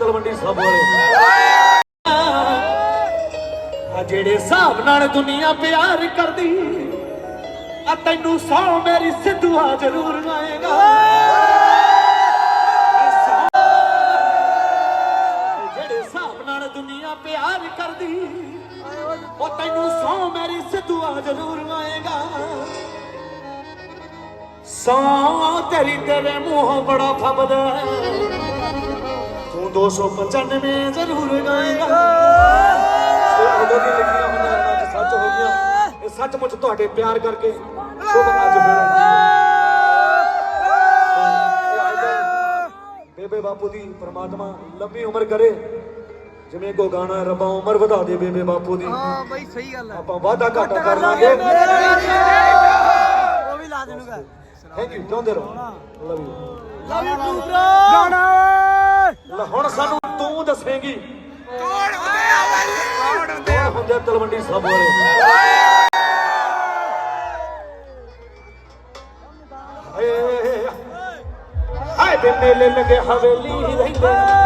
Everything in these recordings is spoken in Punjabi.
ਤਲਵੰਡੀ ਸਭ ਵਾਲੇ। ਆ ਜਿਹੜੇ ਹਿਸਾਬ ਨਾਲ ਦੁਨੀਆ ਪਿਆਰ ਕਰਦੀ, ਆ ਤੈਨੂੰ ਸੌ ਮੇਰੀ ਸਿੱਧੂਆ ਜ਼ਰੂਰ ਆਏਗਾ ਜਿਹੜੇ ਹਿਸਾਬ ਨਾਲ ਦੁਨੀਆ ਪਿਆਰ ਕਰਦੀ, ਉਹ ਤੈਨੂੰ ਸੌ ਮੇਰੀ ਸਿੱਧੂਆ ਜ਼ਰੂਰ ਆਏਗਾ ਸੌ ਤੇਰੀ ਤੇਰੇ ਮੂੰਹੋਂ ਬੜਾ ਫੱਬਦਾ। 295 ਜ਼ਰੂਰ ਗਾਏਗਾ। ਸੋ ਉਦੋਂ ਦੀ ਲਿਖੀਆਂ ਹੋਈਆਂ ਅੱਜ ਸੱਚ ਹੋ ਗਿਆ ਇਹ ਸੱਚਮੁੱਚ ਤੁਹਾਡੇ ਪਿਆਰ ਕਰਕੇ ਸ਼ੁਭ ਅੱਜ ਮੇਰਾ ਬੇਬੇ ਬਾਪੂ ਦੀ ਪ੍ਰਮਾਤਮਾ ਲੰਮੀ ਉਮਰ ਕਰੇ। ਜਿਵੇਂ ਕੋ ਗਾਣਾ ਰੱਬਾ ਉਮਰ ਵਧਾ ਦੇ ਬੇਬੇ ਬਾਪੂ ਦੀ। ਹਾਂ ਬਈ ਸਹੀ ਗੱਲ ਹੈ। ਆਪਾਂ ਵਾਅਦਾ ਘਾਟਾ ਕਰ ਲਾਂਗੇ। ਉਹ ਵੀ ਲਾ ਦੇਣੂਗਾ। ਥੈਂਕ ਯੂ ਜਿਉਂਦੇ ਰਹੋ। Love you love you too bro ਗਾਣਾ ਹੁਣ ਸਾਨੂੰ ਤੂੰ ਦੱਸੇਂਗੀ। ਕੌਣ ਹੁੰਦੇ ਆ ਬਈ? ਕੌਣ ਹੁੰਦੇ ਕੌਣ ਹੁੰਦੇ ਤਲਵੰਡੀ ਸਭ ਵਾਲੇ। ਹਾਏ ਹਾਏ ਦੇ ਮੇਲੇ ਲਗੇ ਹਵੇਲੀ ਰਹਿੰਦੇ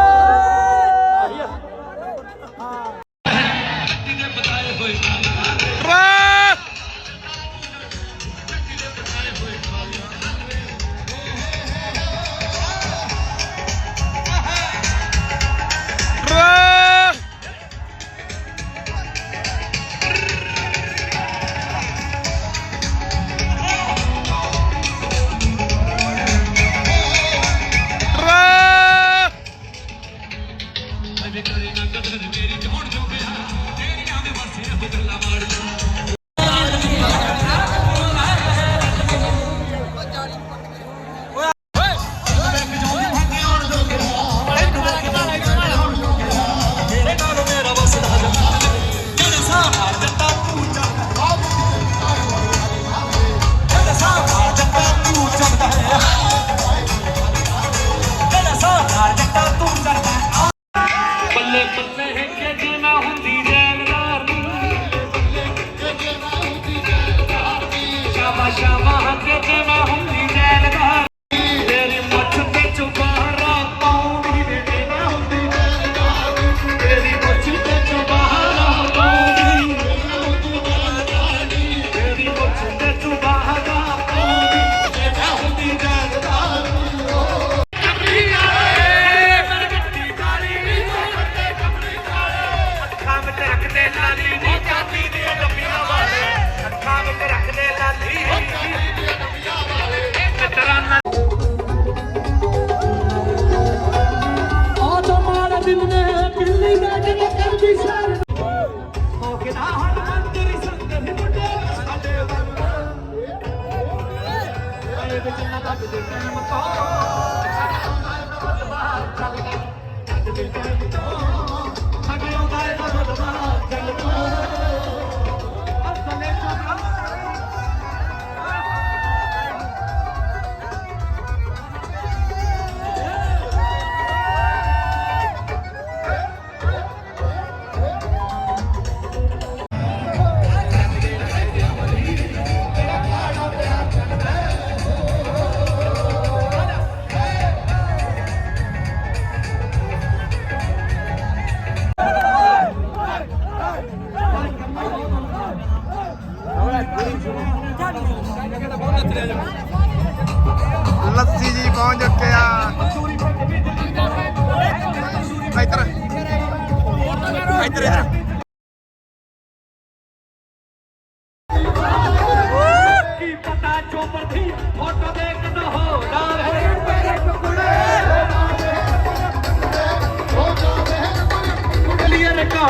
victory, I'm gonna be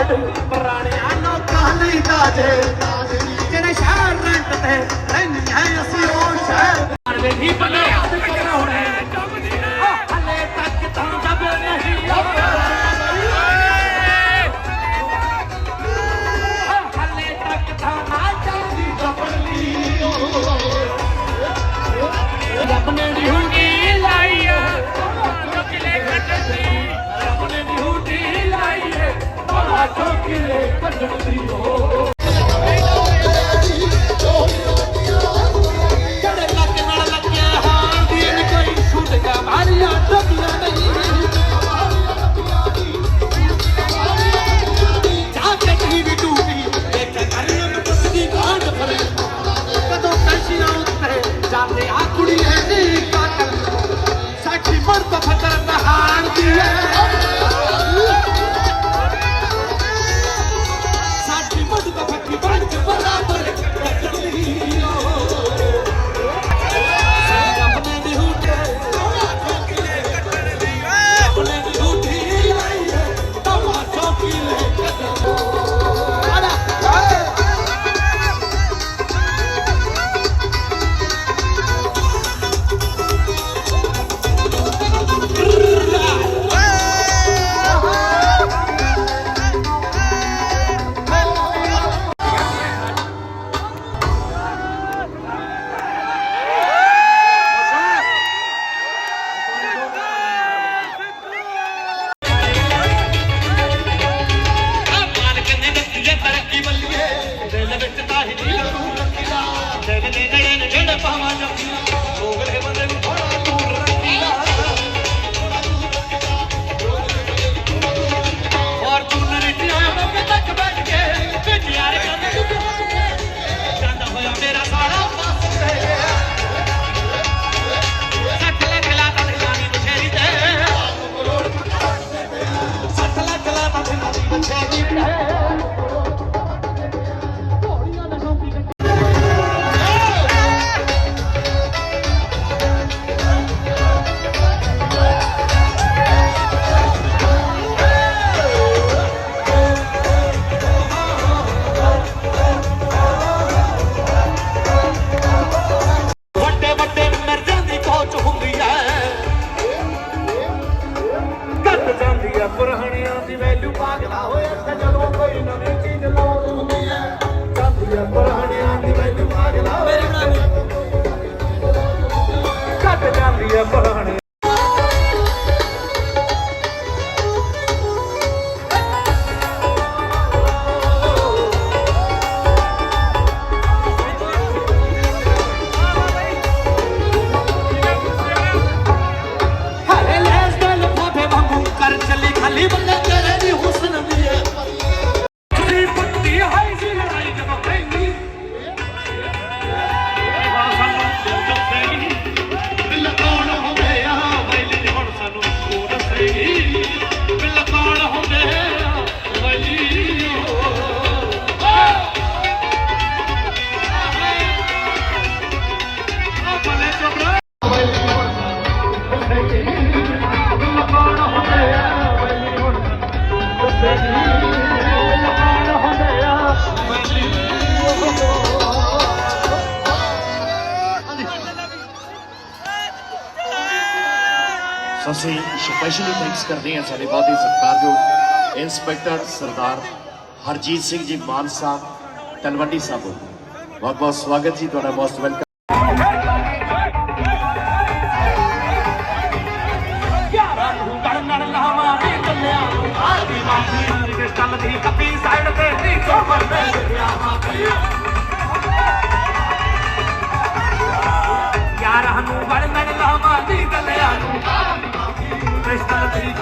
ਕੁੜਲੀਏ ਪੁਰਾਣਿਆਂ ਲੋਕਾਂ ਲਈ ਤਾਜੇ ਜਿਹੜੇ ਸ਼ਹਿਰ ਰੈਂਟ ਤੇ ਰਹਿੰਦੇ ਹੈ ਅਸੀਂ ਉਹ ਸ਼ਹਿਰ ਦੇ ਹੀ ਹੱਥ ਕਰਾਉਣੇ ਟੱਬਰ ਹਣਿਆਂ ਦੀ ਵੈਲਿਊ ਪਾਗਲਾ ਹੋਇਆ ਤੇ ਜਦੋਂ ਕੋਈ ਨਵੀਂ ਚੀਜ਼ ਲੋੜ ਹੁੰਦੀ ਹੈ ਜਾਂਦੀ ਹੈ ਪਰ ਸੋ ਅਸੀਂ ਸਪੈਸ਼ਲੀ ਥੈਂਕਸ ਕਰਦੇ ਹਾਂ, ਸਾਡੇ ਵਾਦੇ ਜੋ ਇੰਸਪੈਕਟਰ ਸਰਦਾਰ ਹਰਜੀਤ ਸਿੰਘ ਜੀ ਮਾਨ ਸਾਹਿਬ, ਤਲਵੰਡੀ ਸਾਹਿਬ ਬਹੁਤ ਬਹੁਤ ਸਵਾਗਤ ਜੀ, ਤੁਹਾਡਾ ਮੋਸਟ ਵੈਲਕਮ।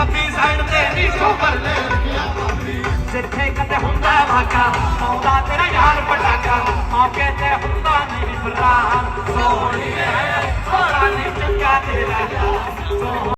ਖੱਬੀ ਸਾਈਡ ਤੇ ਨਹੀਂ ਸੋਬਰ ਲੈ ਲੱਗਿਆ ਭਾਬੀ ਜਿੱਥੇ ਕਦੇ ਹੁੰਦਾ ਵਾਕਾ ਆਉਂਦਾ ਤੇਰਾ ਯਾਰ ਪਟਾਕਾ। ਮੌਕੇ ਤੇ ਹੁੰਦਾ ਨਹੀਂ ਫਰਾਰ ਸੋਹਣੀ ਹੈ ਹੋੜਾ ਨਹੀਂ ਚੰਗਾ ਤੇਰਾ ਸੋਹਣੀ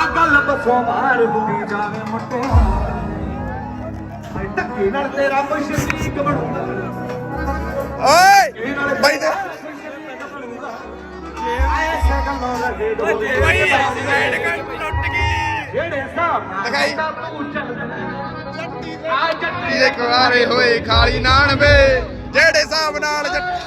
ਆ ਗੱਲ ਬਸੋਂ ਬਾਹਰ ਹੁੰਦੀ ਜਾਵੇ ਮੁੱਟਿਆ ਟੱਕੀ ਨਾਲ ਤੇਰਾ ਮੁਸ਼ਰੀਕ ਬਣੂਗਾ। ਓਏ ਬਾਈ ਦੇ ਸਾਈਡ ਕੱਟ ਟੁੱਟ ਗਈ ਜਿਹੜੇ ਹਿਸਾਬ ਨਾਲ। ਤਾਂ ਚੱਲਦਾ ਆ ਜੱਟੀ ਇਹ ਕੁਆਰੇ ਹੋਏ ਖਾਲੀ ਨਾਣ ਵੇ ਜਿਹੜੇ ਹਿਸਾਬ ਨਾਲ ਜੱਟ-